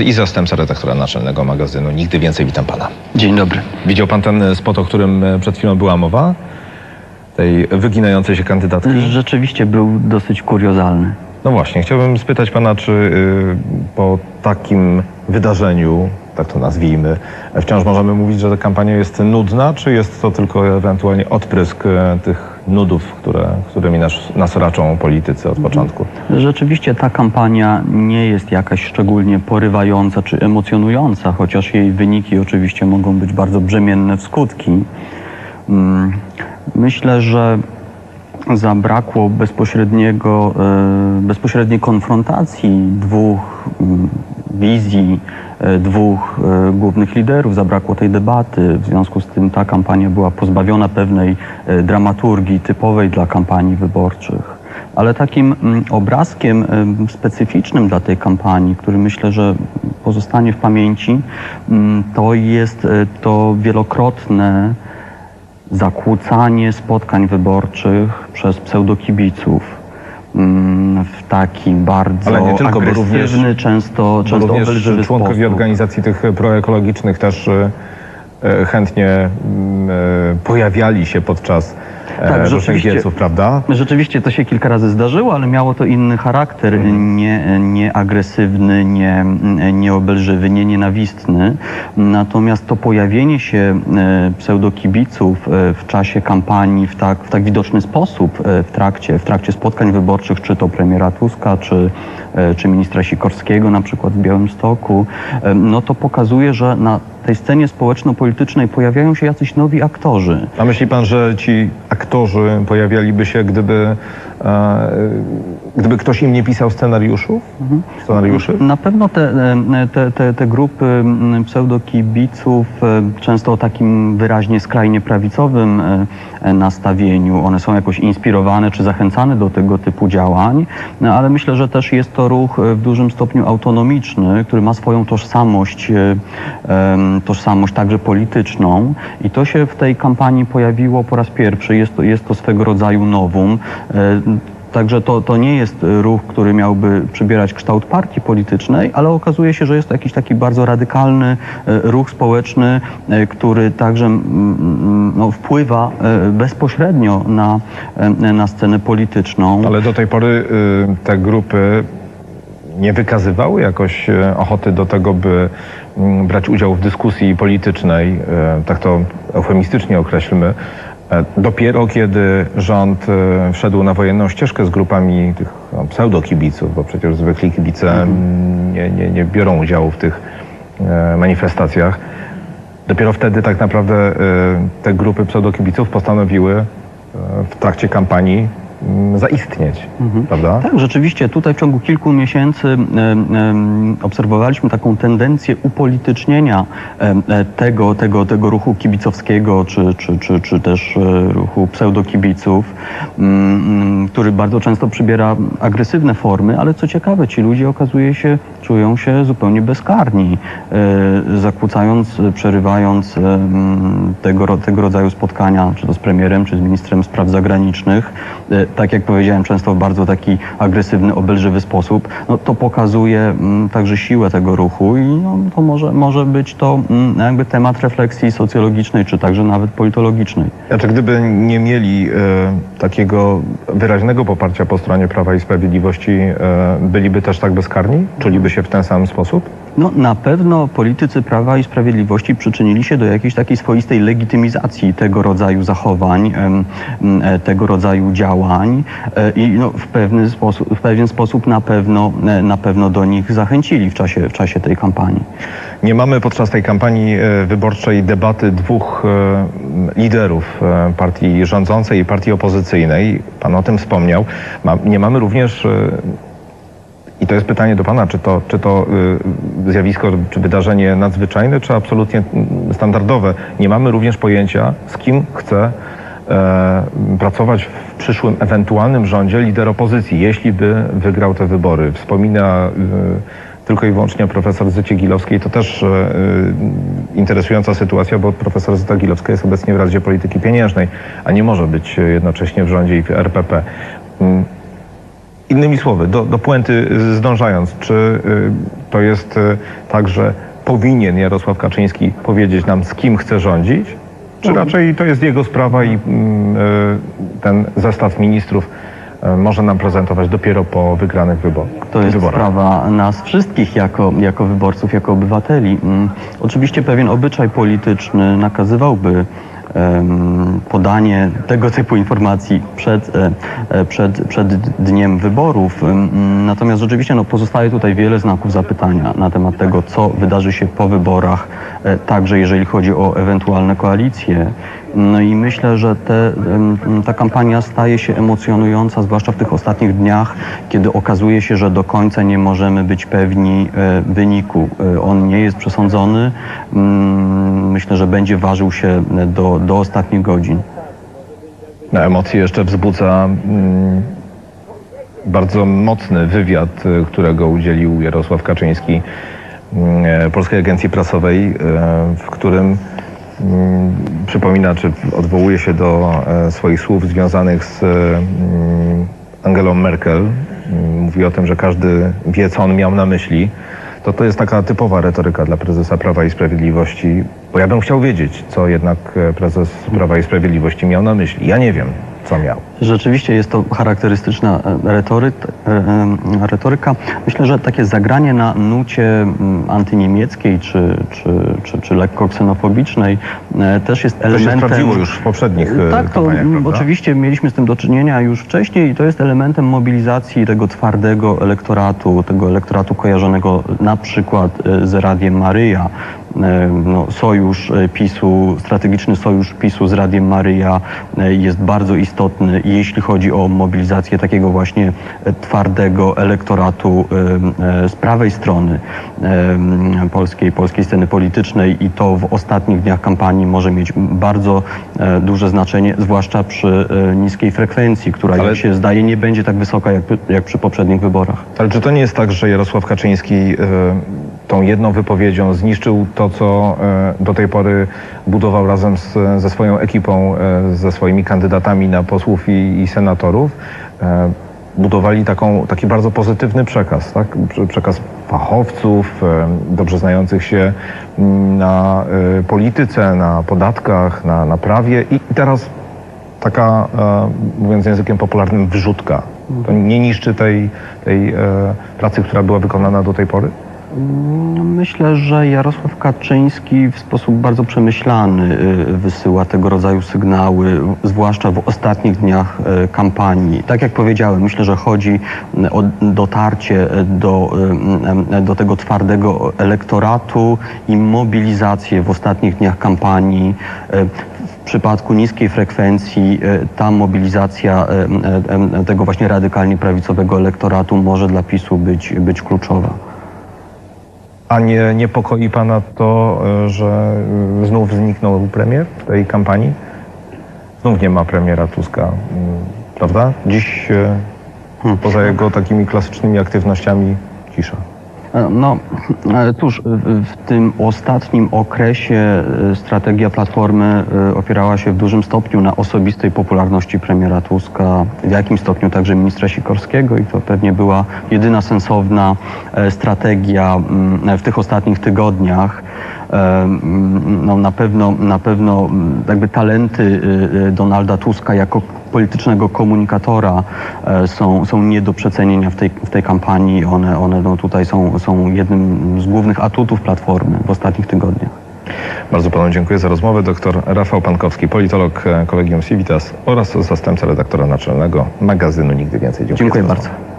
i zastępca redaktora naczelnego magazynu Nigdy Więcej. Witam pana. Dzień dobry. Widział pan ten spot, o którym e, przed chwilą była mowa? Tej wyginającej się kandydatki? Rzeczywiście był dosyć kuriozalny. No właśnie, chciałbym spytać pana, czy y, po takim wydarzeniu, tak to nazwijmy, wciąż możemy mówić, że ta kampania jest nudna, czy jest to tylko ewentualnie odprysk e, tych nudów, które, którymi nas, nas raczą politycy od początku? Rzeczywiście ta kampania nie jest jakaś szczególnie porywająca czy emocjonująca, chociaż jej wyniki oczywiście mogą być bardzo brzemienne w skutki. Mm, Myślę, że zabrakło bezpośredniego, e, bezpośredniej konfrontacji dwóch mm, wizji, e, dwóch e, głównych liderów, zabrakło tej debaty. W związku z tym ta kampania była pozbawiona pewnej dramaturgii typowej dla kampanii wyborczych. Ale takim mm, obrazkiem em, specyficznym dla tej kampanii, który myślę, że pozostanie w pamięci, mm, to jest to wielokrotne zakłócanie spotkań wyborczych przez pseudokibiców mm, w taki bardzo Ale nie tylko, bo agresywny, również- często, Bo często również obelżywy członkowie sposób. organizacji tych proekologicznych też y, y, chętnie mm, pojawiali się podczas Tak, różnych rzeczywiście. wieców, prawda? Rzeczywiście to się kilka razy zdarzyło, ale miało to inny charakter, Mhm. nie, nie agresywny, nie, nie obelżywy, nie nienawistny. Natomiast to pojawienie się e, pseudokibiców e, w czasie kampanii w tak, w tak widoczny sposób e, w trakcie, w trakcie spotkań wyborczych, czy to premiera Tuska, czy, e, czy ministra Sikorskiego na przykład w Białymstoku, e, no to pokazuje, że na tej scenie społeczno-politycznej pojawiają się jacyś nowi aktorzy. A myśli pan, że ci aktorzy pojawialiby się, gdyby, gdyby ktoś im nie pisał scenariuszów? Scenariuszy? Na pewno te, e, te, te, te grupy pseudokibiców, e, często o takim wyraźnie skrajnie prawicowym e, e, nastawieniu, one są jakoś inspirowane czy zachęcane do tego typu działań, no, ale myślę, że też jest to ruch e, w dużym stopniu autonomiczny, który ma swoją tożsamość, e, tożsamość także polityczną i to się w tej kampanii pojawiło po raz pierwszy. Jest to, jest to swego rodzaju nowum. Także to, to nie jest ruch, który miałby przybierać kształt partii politycznej, ale okazuje się, że jest to jakiś taki bardzo radykalny e, ruch społeczny, e, który także mm, mm, no, wpływa bezpośrednio na, na scenę polityczną. Ale do tej pory y, te grupy nie wykazywały jakoś y, ochoty do tego, by mm, brać udział w dyskusji politycznej, y, tak to eufemistycznie określmy. E, Dopiero kiedy rząd y, wszedł na wojenną ścieżkę z grupami tych no, pseudokibiców, bo przecież zwykli kibice mm, nie, nie, nie biorą udziału w tych e, manifestacjach, dopiero wtedy tak naprawdę te grupy pseudokibiców postanowiły e, w trakcie kampanii mm, zaistnieć, prawda? Tak, rzeczywiście tutaj w ciągu kilku miesięcy obserwowaliśmy taką tendencję upolitycznienia e, tego, tego, tego ruchu kibicowskiego, czy, czy, czy, czy też e, ruchu pseudokibiców, mm, mm, który bardzo często przybiera agresywne formy, ale co ciekawe, ci ludzie okazuje się, czują się zupełnie bezkarni, e, zakłócając, przerywając tego, tego rodzaju spotkania, czy to z premierem, czy z ministrem spraw zagranicznych, tak jak powiedziałem, często w bardzo taki agresywny, obelżywy sposób, no, to pokazuje mm, także siłę tego ruchu i no, to może, może być to mm, jakby temat refleksji socjologicznej, czy także nawet politologicznej. Znaczy, gdyby nie mieli e, takiego wyraźnego poparcia po stronie Prawa i Sprawiedliwości, e, byliby też tak bezkarni? Czuliby się w ten sam sposób? No, na pewno politycy Prawa i Sprawiedliwości przyczynili się do jakiejś takiej swoistej legitymizacji tego rodzaju zachowań, e, tego rodzaju działań e, i no, w, pewny sposób, w pewien sposób na pewno, e, na pewno do nich zachęcili w czasie, w czasie tej kampanii. Nie mamy podczas tej kampanii e, wyborczej debaty dwóch liderów partii rządzącej i partii opozycyjnej. Pan o tym wspomniał. Nie mamy również, i to jest pytanie do Pana, czy to, czy to zjawisko, czy wydarzenie nadzwyczajne, czy absolutnie standardowe. Nie mamy również pojęcia, z kim chce pracować w przyszłym ewentualnym rządzie lider opozycji, jeśli by wygrał te wybory. Wspomina e, tylko i wyłącznie profesor Zycie Gilowskiej. To też e, e, interesująca sytuacja, bo profesor Zyta Gilowska jest obecnie w Radzie Polityki Pieniężnej, a nie może być e, jednocześnie w rządzie i w RPP. Mm. Innymi słowy, do, do puenty zdążając, czy to jest tak, że powinien Jarosław Kaczyński powiedzieć nam, z kim chce rządzić, czy raczej to jest jego sprawa i mm, y, ten zestaw ministrów y, może nam prezentować dopiero po wygranych wyborach? To jest wyborach. sprawa nas wszystkich jako, jako wyborców, jako obywateli. Mm, Oczywiście pewien obyczaj polityczny nakazywałby podanie tego typu informacji przed, e, e, przed, przed dniem wyborów. Natomiast rzeczywiście no, pozostaje tutaj wiele znaków zapytania na temat tego, co wydarzy się po wyborach, e, także jeżeli chodzi o ewentualne koalicje. No i myślę, że te, ta kampania staje się emocjonująca, zwłaszcza w tych ostatnich dniach, kiedy okazuje się, że do końca nie możemy być pewni e, wyniku. E, On nie jest przesądzony. Myślę, że będzie ważył się do, do ostatnich godzin. Na emocje jeszcze wzbudza bardzo mocny wywiad, którego udzielił Jarosław Kaczyński e, Polskiej Agencji Prasowej, e, w którym przypomina, czy odwołuje się do e, swoich słów związanych z mm, Angelą Merkel. Mm, Mówi o tym, że każdy wie, co on miał na myśli. To to jest taka typowa retoryka dla prezesa Prawa i Sprawiedliwości, bo ja bym chciał wiedzieć, co jednak e, prezes Prawa i Sprawiedliwości miał na myśli. Ja nie wiem, co miał. Rzeczywiście jest to charakterystyczna e, retory, retoryka. Myślę, że takie zagranie na nucie mm, antyniemieckiej czy, czy, czy, czy lekko ksenofobicznej e, też jest To się elementem... sprawdziło już w poprzednich e, Tak, to mm, prawda? oczywiście mieliśmy z tym do czynienia już wcześniej i to jest elementem mobilizacji tego twardego elektoratu, tego elektoratu kojarzonego na przykład e, z Radiem Maryja. E, No, sojusz e, PiSu, strategiczny sojusz PiSu z Radiem Maryja e, jest bardzo istotny, jeśli chodzi o mobilizację takiego właśnie twardego elektoratu z prawej strony polskiej, polskiej sceny politycznej i to w ostatnich dniach kampanii może mieć bardzo duże znaczenie, zwłaszcza przy niskiej frekwencji, która Ale- jak się zdaje nie będzie tak wysoka jak, jak przy poprzednich wyborach. Ale czy to nie jest tak, że Jarosław Kaczyński tą jedną wypowiedzią zniszczył to, co e, do tej pory budował razem z, ze swoją ekipą, e, ze swoimi kandydatami na posłów i, i senatorów? E, budowali taką, taki bardzo pozytywny przekaz, tak? Prze- przekaz fachowców, dobrze znających się mm, na polityce, na podatkach, na, na prawie i teraz taka, mówiąc językiem popularnym, wrzutka. To nie niszczy tej, tej pracy, która była wykonana do tej pory? No, Myślę, że Jarosław Kaczyński w sposób bardzo przemyślany y, wysyła tego rodzaju sygnały, zwłaszcza w ostatnich dniach y, kampanii. Tak jak powiedziałem, myślę, że chodzi y, o dotarcie do, do tego twardego elektoratu i mobilizację w ostatnich dniach kampanii. W przypadku niskiej frekwencji ta mobilizacja tego właśnie radykalnie prawicowego elektoratu może dla PiSu być, być kluczowa. A nie niepokoi pana to, e, że e, znów zniknął premier w tej kampanii? Znów nie ma premiera Tuska, mm, prawda? Dziś e, poza jego takimi klasycznymi aktywnościami cisza. No, cóż, w- tym ostatnim okresie e, strategia Platformy e, opierała się w dużym stopniu na osobistej popularności premiera Tuska, w jakim stopniu także ministra Sikorskiego i to pewnie była jedyna sensowna e, strategia w tych ostatnich tygodniach. No, na pewno, na pewno jakby talenty y, y, Donalda Tuska jako politycznego komunikatora e, są, są nie do przecenienia w tej, w tej kampanii. One, one no, tutaj są, są jednym z głównych atutów Platformy w ostatnich tygodniach. Bardzo panu dziękuję za rozmowę. Doktor Rafał Pankowski, politolog e, Kolegium Civitas oraz zastępca redaktora naczelnego magazynu Nigdy Więcej. Dziękuję za bardzo.